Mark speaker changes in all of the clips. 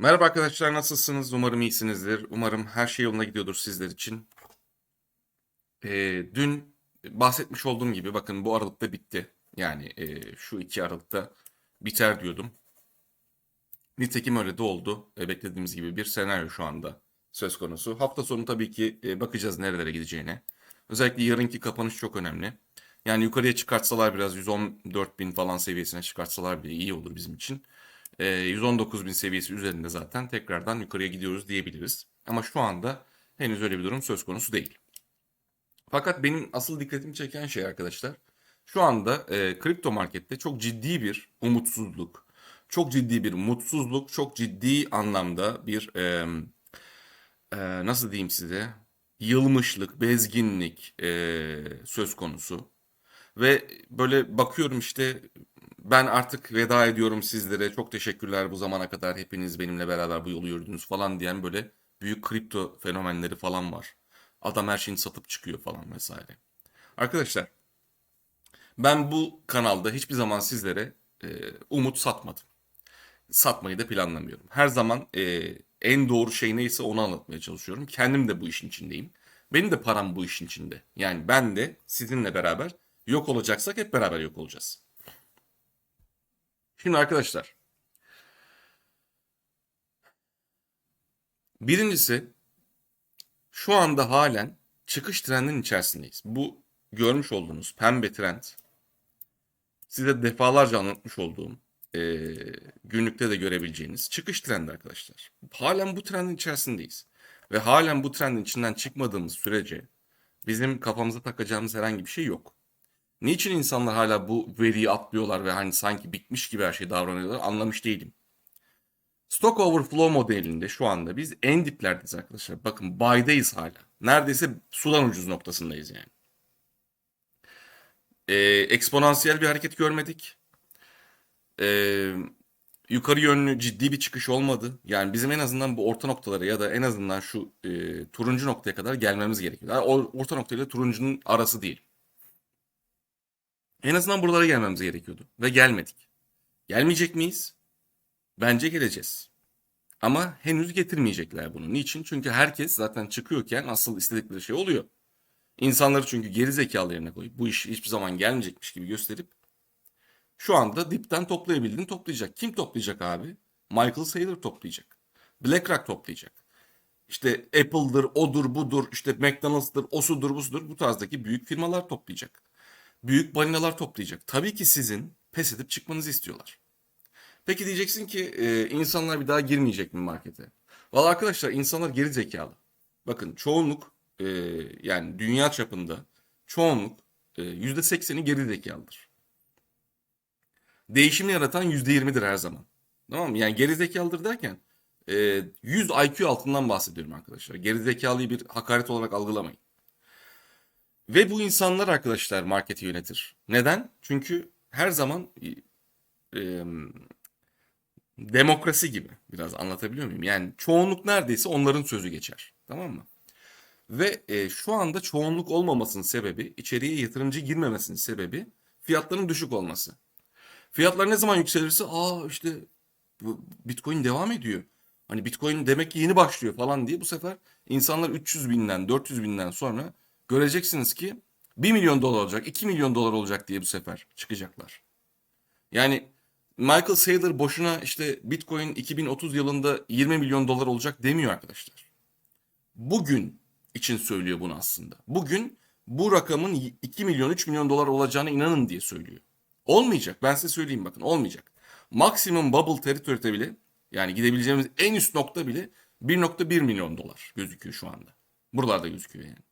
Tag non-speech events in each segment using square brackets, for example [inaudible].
Speaker 1: Merhaba arkadaşlar nasılsınız? Umarım iyisinizdir. Umarım her şey yoluna gidiyordur sizler için. Ee, dün bahsetmiş olduğum gibi bakın bu Aralık'ta bitti. Yani e, şu iki Aralık'ta biter diyordum. Nitekim öyle de oldu. E, beklediğimiz gibi bir senaryo şu anda söz konusu. Hafta sonu tabii ki e, bakacağız nerelere gideceğine. Özellikle yarınki kapanış çok önemli. Yani yukarıya çıkartsalar biraz 114 bin falan seviyesine çıkartsalar bile iyi olur bizim için. E, 119 bin seviyesi üzerinde zaten tekrardan yukarıya gidiyoruz diyebiliriz. Ama şu anda henüz öyle bir durum söz konusu değil. Fakat benim asıl dikkatimi çeken şey arkadaşlar, şu anda e, kripto markette çok ciddi bir umutsuzluk, çok ciddi bir mutsuzluk, çok ciddi anlamda bir e, e, nasıl diyeyim size, yılmışlık, bezginlik e, söz konusu. Ve böyle bakıyorum işte ben artık veda ediyorum sizlere. Çok teşekkürler bu zamana kadar hepiniz benimle beraber bu yolu yürüdünüz falan diyen böyle büyük kripto fenomenleri falan var. Adam her şeyini satıp çıkıyor falan vesaire. Arkadaşlar ben bu kanalda hiçbir zaman sizlere e, umut satmadım. Satmayı da planlamıyorum. Her zaman e, en doğru şey neyse onu anlatmaya çalışıyorum. Kendim de bu işin içindeyim. Benim de param bu işin içinde. Yani ben de sizinle beraber yok olacaksak hep beraber yok olacağız. Şimdi arkadaşlar. Birincisi şu anda halen çıkış trendinin içerisindeyiz. Bu görmüş olduğunuz pembe trend size defalarca anlatmış olduğum eee, günlükte de görebileceğiniz çıkış trendi arkadaşlar. Halen bu trendin içerisindeyiz. Ve halen bu trendin içinden çıkmadığımız sürece bizim kafamıza takacağımız herhangi bir şey yok. Niçin insanlar hala bu veriyi atlıyorlar ve hani sanki bitmiş gibi her şey davranıyorlar anlamış değilim. Stock Overflow modelinde şu anda biz en diplerdeyiz arkadaşlar. Bakın buy'dayız hala. Neredeyse sudan ucuz noktasındayız yani. Ee, eksponansiyel bir hareket görmedik. Ee, yukarı yönlü ciddi bir çıkış olmadı. Yani bizim en azından bu orta noktalara ya da en azından şu e, turuncu noktaya kadar gelmemiz gerekiyor. Yani or- orta noktayla turuncunun arası değil. En azından buralara gelmemiz gerekiyordu. Ve gelmedik. Gelmeyecek miyiz? Bence geleceğiz. Ama henüz getirmeyecekler bunu. Niçin? Çünkü herkes zaten çıkıyorken asıl istedikleri şey oluyor. İnsanları çünkü geri zekalı yerine koyup bu iş hiçbir zaman gelmeyecekmiş gibi gösterip şu anda dipten toplayabildiğini toplayacak. Kim toplayacak abi? Michael Saylor toplayacak. BlackRock toplayacak. İşte Apple'dır, odur, budur, işte McDonald's'dır, osudur, busudur bu tarzdaki büyük firmalar toplayacak. Büyük balinalar toplayacak. Tabii ki sizin pes edip çıkmanızı istiyorlar. Peki diyeceksin ki e, insanlar bir daha girmeyecek mi markete? Valla arkadaşlar insanlar geri zekalı. Bakın çoğunluk e, yani dünya çapında çoğunluk e, %80'i geri zekalıdır. Değişimi yaratan %20'dir her zaman. Tamam mı? Yani geri zekalıdır derken e, 100 IQ altından bahsediyorum arkadaşlar. Geri zekalıyı bir hakaret olarak algılamayın. Ve bu insanlar arkadaşlar marketi yönetir. Neden? Çünkü her zaman e, demokrasi gibi biraz anlatabiliyor muyum? Yani çoğunluk neredeyse onların sözü geçer. Tamam mı? Ve e, şu anda çoğunluk olmamasının sebebi, içeriye yatırımcı girmemesinin sebebi fiyatların düşük olması. Fiyatlar ne zaman yükselirse aa işte Bitcoin devam ediyor. Hani Bitcoin demek ki yeni başlıyor falan diye bu sefer insanlar 300 binden 400 binden sonra göreceksiniz ki 1 milyon dolar olacak 2 milyon dolar olacak diye bu sefer çıkacaklar. Yani Michael Saylor boşuna işte Bitcoin 2030 yılında 20 milyon dolar olacak demiyor arkadaşlar. Bugün için söylüyor bunu aslında. Bugün bu rakamın 2 milyon 3 milyon dolar olacağına inanın diye söylüyor. Olmayacak. Ben size söyleyeyim bakın olmayacak. Maksimum bubble territory'de bile yani gidebileceğimiz en üst nokta bile 1.1 milyon dolar gözüküyor şu anda. Buralarda gözüküyor yani.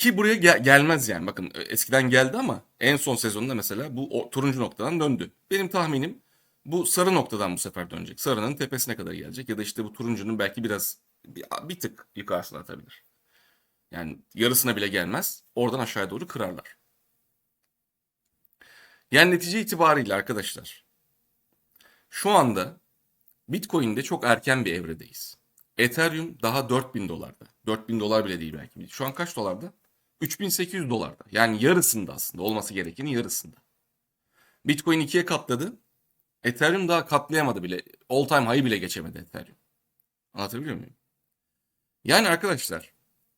Speaker 1: Ki buraya gel- gelmez yani. Bakın e, eskiden geldi ama en son sezonda mesela bu o, turuncu noktadan döndü. Benim tahminim bu sarı noktadan bu sefer dönecek. Sarının tepesine kadar gelecek ya da işte bu turuncunun belki biraz bir, bir tık yukarısına atabilir. Yani yarısına bile gelmez. Oradan aşağıya doğru kırarlar. Yani netice itibariyle arkadaşlar şu anda Bitcoin'de çok erken bir evredeyiz. Ethereum daha 4000 dolarda. 4000 dolar bile değil belki. Şu an kaç dolarda? 3800 dolarda. Yani yarısında aslında olması gerekenin yarısında. Bitcoin ikiye katladı. Ethereum daha katlayamadı bile. all time high'ı bile geçemedi Ethereum. Anlatabiliyor muyum? Yani arkadaşlar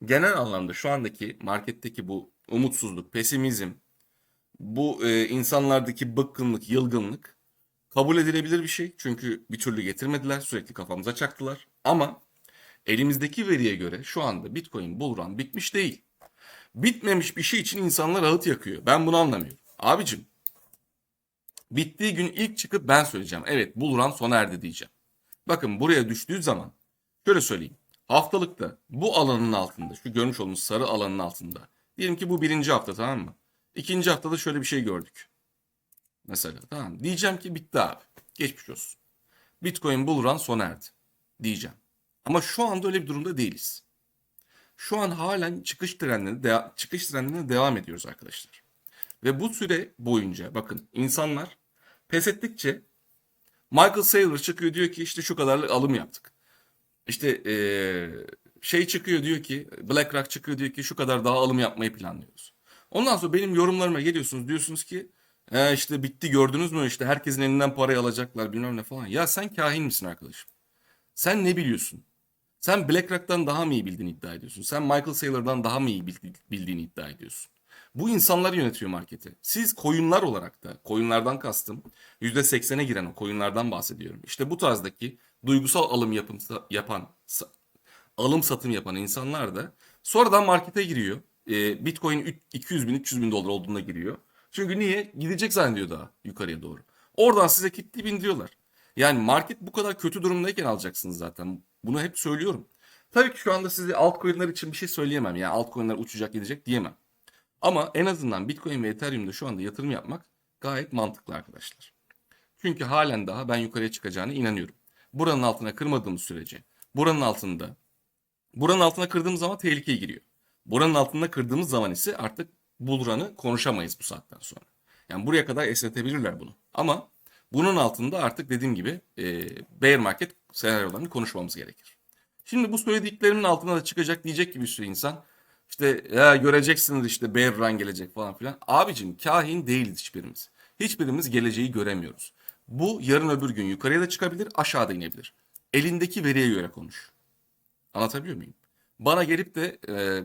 Speaker 1: genel anlamda şu andaki marketteki bu umutsuzluk, pesimizm, bu e, insanlardaki bıkkınlık, yılgınlık kabul edilebilir bir şey. Çünkü bir türlü getirmediler, sürekli kafamıza çaktılar. Ama elimizdeki veriye göre şu anda Bitcoin bull run bitmiş değil. Bitmemiş bir şey için insanlar ağıt yakıyor. Ben bunu anlamıyorum. Abicim bittiği gün ilk çıkıp ben söyleyeceğim. Evet bull run sona erdi diyeceğim. Bakın buraya düştüğü zaman şöyle söyleyeyim. Haftalıkta bu alanın altında, şu görmüş olduğunuz sarı alanın altında. Diyelim ki bu birinci hafta tamam mı? İkinci haftada şöyle bir şey gördük. Mesela tamam? Diyeceğim ki bitti abi. Geçmiş olsun. Bitcoin bull run sona erdi. Diyeceğim. Ama şu anda öyle bir durumda değiliz. Şu an halen çıkış trendine, de- çıkış trendine devam ediyoruz arkadaşlar. Ve bu süre boyunca bakın insanlar pes ettikçe Michael Saylor çıkıyor diyor ki işte şu kadarlık alım yaptık. İşte eee, şey çıkıyor diyor ki BlackRock çıkıyor diyor ki şu kadar daha alım yapmayı planlıyoruz. Ondan sonra benim yorumlarıma geliyorsunuz diyorsunuz ki "E, işte bitti gördünüz mü işte herkesin elinden parayı alacaklar bilmem ne falan. Ya sen kahin misin arkadaşım? Sen ne biliyorsun? Sen BlackRock'tan daha mı iyi bildiğini iddia ediyorsun? Sen Michael Saylor'dan daha mı iyi bildi- bildiğini iddia ediyorsun? Bu insanlar yönetiyor marketi. Siz koyunlar olarak da, koyunlardan kastım %80'e giren o koyunlardan bahsediyorum. İşte bu tarzdaki duygusal alım yapım, yapan, alım satım yapan insanlar da sonradan markete giriyor. Ee, Bitcoin üç- 200 bin, 300 bin dolar olduğunda giriyor. Çünkü niye? Gidecek zannediyor daha yukarıya doğru. Oradan size kitli bin diyorlar. Yani market bu kadar kötü durumdayken alacaksınız zaten. Bunu hep söylüyorum. Tabii ki şu anda size altcoin'ler için bir şey söyleyemem. Yani altcoin'ler uçacak gidecek diyemem. Ama en azından Bitcoin ve Ethereum'da şu anda yatırım yapmak gayet mantıklı arkadaşlar. Çünkü halen daha ben yukarıya çıkacağına inanıyorum. Buranın altına kırmadığımız sürece, buranın altında, buranın altına kırdığımız zaman tehlikeye giriyor. Buranın altında kırdığımız zaman ise artık bull run'ı konuşamayız bu saatten sonra. Yani buraya kadar esnetebilirler bunu. Ama bunun altında artık dediğim gibi e, bear market senaryolarını konuşmamız gerekir. Şimdi bu söylediklerimin altına da çıkacak diyecek gibi bir sürü insan. İşte ya göreceksiniz işte bear run gelecek falan filan. Abicim kahin değiliz hiçbirimiz. Hiçbirimiz geleceği göremiyoruz. Bu yarın öbür gün yukarıya da çıkabilir aşağıda inebilir. Elindeki veriye göre konuş. Anlatabiliyor muyum? Bana gelip de e,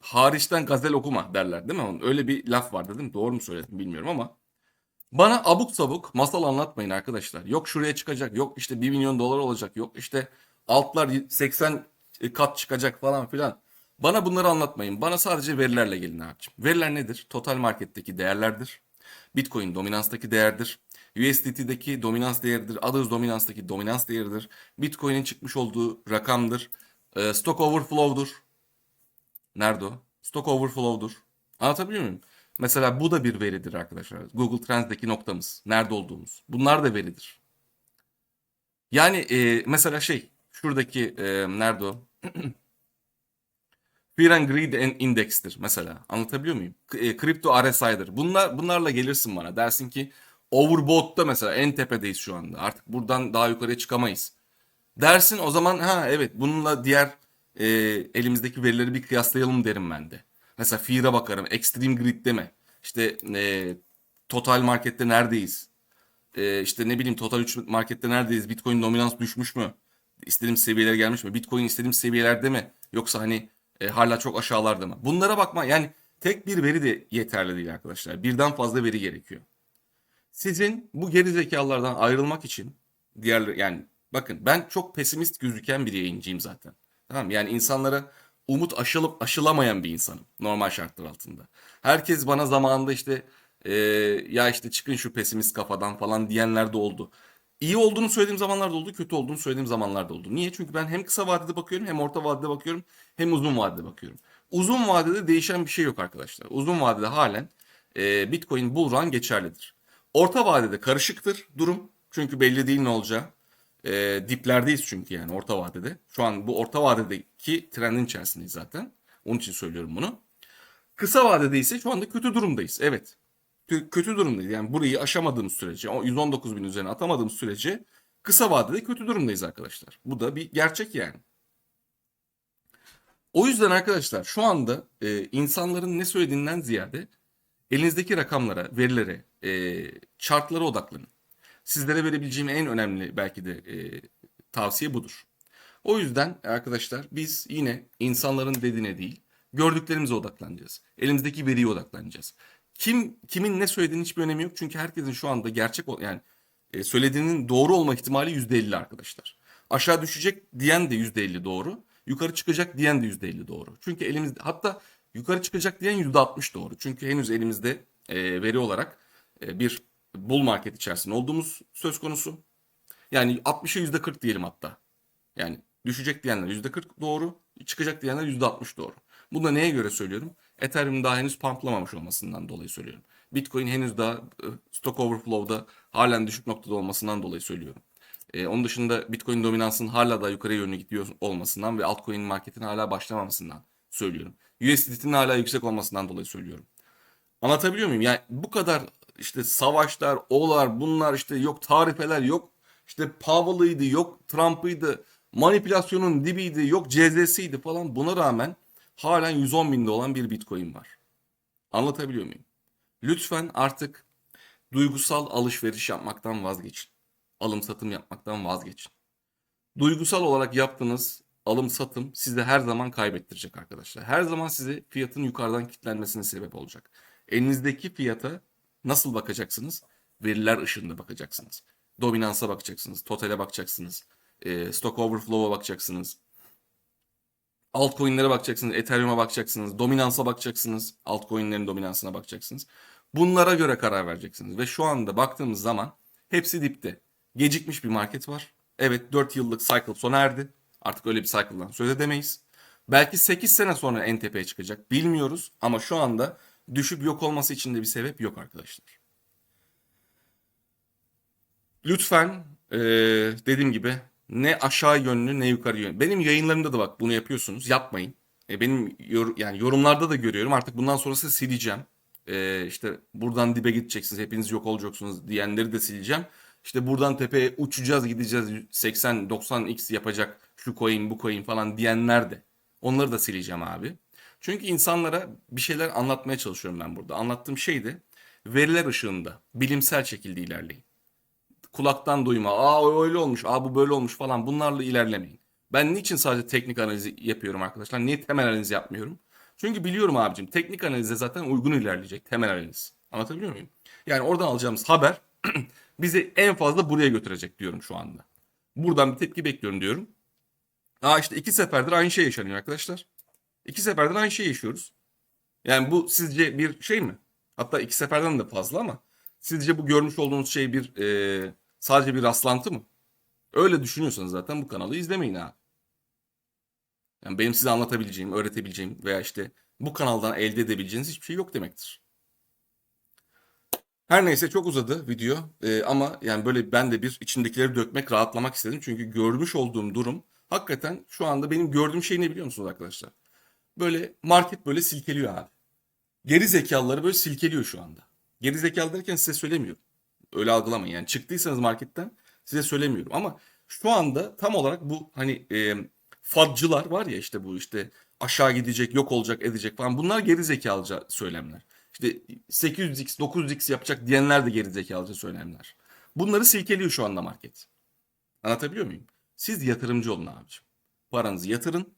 Speaker 1: hariçten gazel okuma derler değil mi? Öyle bir laf vardı değil mi? Doğru mu söyledim bilmiyorum ama. Bana abuk sabuk masal anlatmayın arkadaşlar. Yok şuraya çıkacak, yok işte 1 milyon dolar olacak, yok işte altlar 80 kat çıkacak falan filan. Bana bunları anlatmayın. Bana sadece verilerle gelin abicim. Veriler nedir? Total marketteki değerlerdir. Bitcoin dominanstaki değerdir. USDT'deki dominans değeridir. Others dominanstaki dominans değeridir. Bitcoin'in çıkmış olduğu rakamdır. Ee, stock overflow'dur. Nerede o? Stock overflow'dur. Anlatabiliyor muyum? Mesela bu da bir veridir arkadaşlar. Google Trends'deki noktamız. Nerede olduğumuz. Bunlar da veridir. Yani e, mesela şey şuradaki e, nerede o? [clears throat] Fear and Greed Index'tir mesela. Anlatabiliyor muyum? E, Crypto RSI'dir. Bunlar, bunlarla gelirsin bana. Dersin ki Overbought'ta mesela en tepedeyiz şu anda. Artık buradan daha yukarıya çıkamayız. Dersin o zaman ha evet bununla diğer e, elimizdeki verileri bir kıyaslayalım derim ben de. Mesela Fear'a bakarım. Extreme Greed deme. İşte e, Total Market'te neredeyiz? E, işte ne bileyim Total 3 Market'te neredeyiz? Bitcoin dominans düşmüş mü? İstediğim seviyelere gelmiş mi? Bitcoin istediğim seviyelerde mi? Yoksa hani e, hala çok aşağılarda mı? Bunlara bakma yani tek bir veri de yeterli değil arkadaşlar. Birden fazla veri gerekiyor. Sizin bu geri zekalardan ayrılmak için diğer yani bakın ben çok pesimist gözüken bir yayıncıyım zaten. Tamam yani insanlara umut aşılıp aşılamayan bir insanım normal şartlar altında. Herkes bana zamanında işte e, ya işte çıkın şu pesimist kafadan falan diyenler de oldu. İyi olduğunu söylediğim zamanlarda oldu, kötü olduğunu söylediğim zamanlarda oldu. Niye? Çünkü ben hem kısa vadede bakıyorum, hem orta vadede bakıyorum, hem uzun vadede bakıyorum. Uzun vadede değişen bir şey yok arkadaşlar. Uzun vadede halen e, Bitcoin bull run geçerlidir. Orta vadede karışıktır durum. Çünkü belli değil ne olacağı. E, diplerdeyiz çünkü yani orta vadede. Şu an bu orta vadedeki trendin içerisindeyiz zaten. Onun için söylüyorum bunu. Kısa vadede ise şu anda kötü durumdayız. Evet. Kö- Kötü durumdayız. Yani burayı aşamadığımız sürece, o 119 bin üzerine atamadığımız sürece kısa vadede kötü durumdayız arkadaşlar. Bu da bir gerçek yani. O yüzden arkadaşlar şu anda e, insanların ne söylediğinden ziyade elinizdeki rakamlara, verilere, e, chartlara odaklanın. Sizlere verebileceğim en önemli belki de e, tavsiye budur. O yüzden arkadaşlar biz yine insanların dediğine değil, gördüklerimize odaklanacağız. Elimizdeki veriye odaklanacağız. Kim kimin ne söylediğinin hiçbir önemi yok. Çünkü herkesin şu anda gerçek yani e, söylediğinin doğru olma ihtimali %50 arkadaşlar. Aşağı düşecek diyen de %50 doğru. Yukarı çıkacak diyen de %50 doğru. Çünkü elimizde hatta yukarı çıkacak diyen %60 doğru. Çünkü henüz elimizde e, veri olarak e, bir bull market içerisinde olduğumuz söz konusu. Yani 60'a %40 diyelim hatta. Yani düşecek diyenler %40 doğru, çıkacak diyenler %60 doğru. Bunu da neye göre söylüyorum? Ethereum daha henüz pumplamamış olmasından dolayı söylüyorum. Bitcoin henüz daha e, stock overflow'da halen düşük noktada olmasından dolayı söylüyorum. E, onun dışında Bitcoin dominansının hala da yukarı yönlü gidiyor olmasından ve altcoin marketin hala başlamamasından söylüyorum. USDT'nin hala yüksek olmasından dolayı söylüyorum. Anlatabiliyor muyum? Yani bu kadar işte savaşlar, olar, bunlar işte yok tarifeler, yok işte Powell'ıydı, yok Trump'ıydı, manipülasyonun dibiydi, yok CZ'siydi falan. Buna rağmen halen 110 binde olan bir Bitcoin var. Anlatabiliyor muyum? Lütfen artık duygusal alışveriş yapmaktan vazgeçin. Alım satım yapmaktan vazgeçin. Duygusal olarak yaptığınız alım satım size her zaman kaybettirecek arkadaşlar. Her zaman size fiyatın yukarıdan kilitlenmesine sebep olacak. Elinizdeki fiyata nasıl bakacaksınız? Veriler ışığında bakacaksınız. Dominansa bakacaksınız, totale bakacaksınız, e, stock overflow'a bakacaksınız. Altcoin'lere bakacaksınız, Ethereum'a bakacaksınız, dominansa bakacaksınız, altcoin'lerin dominansına bakacaksınız. Bunlara göre karar vereceksiniz. Ve şu anda baktığımız zaman hepsi dipte. Gecikmiş bir market var. Evet 4 yıllık cycle sona erdi. Artık öyle bir cycle'dan söz edemeyiz. Belki 8 sene sonra en tepeye çıkacak. Bilmiyoruz ama şu anda düşüp yok olması için de bir sebep yok arkadaşlar. Lütfen eee, dediğim gibi ne aşağı yönlü ne yukarı yönlü. Benim yayınlarımda da bak bunu yapıyorsunuz. Yapmayın. E, benim yor- yani yorumlarda da görüyorum. Artık bundan sonrası sileceğim. E, işte buradan dibe gideceksiniz. Hepiniz yok olacaksınız diyenleri de sileceğim. İşte buradan tepeye uçacağız gideceğiz 80-90x yapacak şu coin bu coin falan diyenler de. Onları da sileceğim abi. Çünkü insanlara bir şeyler anlatmaya çalışıyorum ben burada. Anlattığım şey de veriler ışığında bilimsel şekilde ilerleyin kulaktan duyma. Aa öyle olmuş, aa bu böyle olmuş falan bunlarla ilerlemeyin. Ben niçin sadece teknik analizi yapıyorum arkadaşlar? Niye temel analiz yapmıyorum? Çünkü biliyorum abicim teknik analize zaten uygun ilerleyecek temel analiz. Anlatabiliyor muyum? Yani oradan alacağımız haber [clears throat] bizi en fazla buraya götürecek diyorum şu anda. Buradan bir tepki bekliyorum diyorum. Aa işte iki seferdir aynı şey yaşanıyor arkadaşlar. İki seferdir aynı şey yaşıyoruz. Yani bu sizce bir şey mi? Hatta iki seferden de fazla ama sizce bu görmüş olduğunuz şey bir e, sadece bir rastlantı mı? Öyle düşünüyorsanız zaten bu kanalı izlemeyin ha. Yani benim size anlatabileceğim, öğretebileceğim veya işte bu kanaldan elde edebileceğiniz hiçbir şey yok demektir. Her neyse çok uzadı video E, ama yani böyle ben de bir içindekileri dökmek, rahatlamak istedim. Çünkü görmüş olduğum durum hakikaten şu anda benim gördüğüm şey ne biliyor musunuz arkadaşlar? Böyle market böyle silkeliyor abi. Geri zekalıları böyle silkeliyor şu anda. Geri zekalı derken size söylemiyorum. Öyle algılamayın. Yani çıktıysanız marketten size söylemiyorum. Ama şu anda tam olarak bu hani e, fadcılar var ya işte bu işte aşağı gidecek, yok olacak, edecek falan. Bunlar geri zekalıca söylemler. İşte 800x, 900x yapacak diyenler de geri zekalıca söylemler. Bunları silkeliyor şu anda market. Anlatabiliyor muyum? Siz yatırımcı olun abicim. Paranızı yatırın.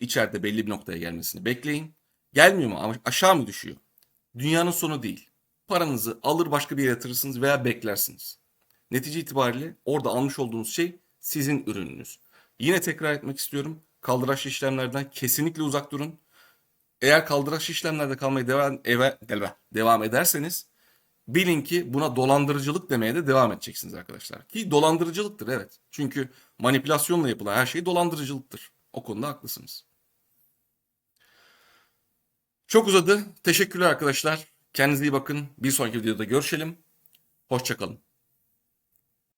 Speaker 1: İçeride belli bir noktaya gelmesini bekleyin. Gelmiyor mu? Aşağı mı düşüyor? Dünyanın sonu değil. Paranızı alır başka bir yere yatırırsınız veya beklersiniz. Netice itibariyle orada almış olduğunuz şey sizin ürününüz. Yine tekrar etmek istiyorum. Kaldıraçlı işlemlerden kesinlikle uzak durun. Eğer kaldıraçlı işlemlerde kalmaya devam, eve- devam ederseniz bilin ki buna dolandırıcılık demeye de devam edeceksiniz arkadaşlar. Ki dolandırıcılıktır evet. Çünkü manipülasyonla yapılan her şey dolandırıcılıktır. O konuda haklısınız. Çok uzadı. Teşekkürler arkadaşlar. Kendinize iyi bakın. Bir sonraki videoda görüşelim. Hoşçakalın.